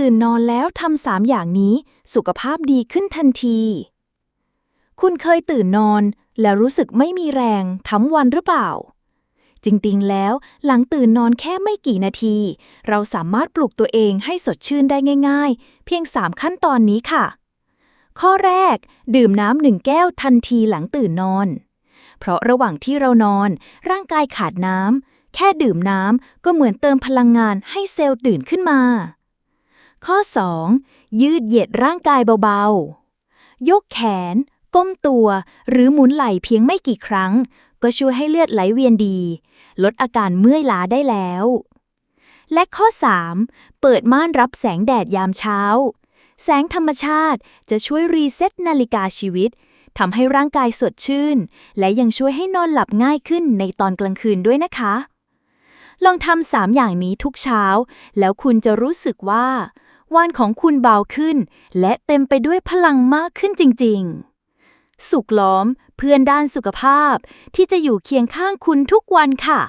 ตื่นนอนแล้วทำสามอย่างนี้ สุขภาพดีขึ้นทันที คุณเคยตื่นนอน แล้วรู้สึกไม่มีแรงทั้งวันหรือเปล่า จริงๆ แล้วหลังตื่นนอนแค่ไม่กี่นาที เราสามารถปลุกตัวเองให้สดชื่นได้ง่าย ๆ เพียง 3 ขั้นตอนนี้ค่ะ ข้อแรก ดื่มน้ำหนึ่งแก้วทันทีหลังตื่นนอน เพราะระหว่างที่เรานอน ร่างกายขาดน้ำแค่ดื่มน้ำก็เหมือนเติมพลังงานให้เซลล์ตื่นขึ้นมา ข้อ 2. ยืดเหยียดร่างกายเบาๆ ยกแขน ก้มตัว หรือหมุนไหล่เพียงไม่กี่ครั้ง ก็ช่วยให้เลือดไหลเวียนดี ลดอาการเมื่อยล้าได้แล้ว และข้อ 3. เปิดม่านรับแสงแดดยามเช้า แสงธรรมชาติจะช่วยรีเซ็ตนาฬิกาชีวิตทำให้ร่างกายสดชื่น และยังช่วยให้นอนหลับง่ายขึ้นในตอนกลางคืนด้วยนะคะ ลองทำสามอย่างนี้ทุกเช้า แล้วคุณจะรู้สึกว่า วันของคุณเบาขึ้น และเต็มไปด้วยพลังมากขึ้นจริง ๆ สุขล้อมเพื่อนด้านสุขภาพที่จะอยู่เคียงข้างคุณทุกวันค่ะ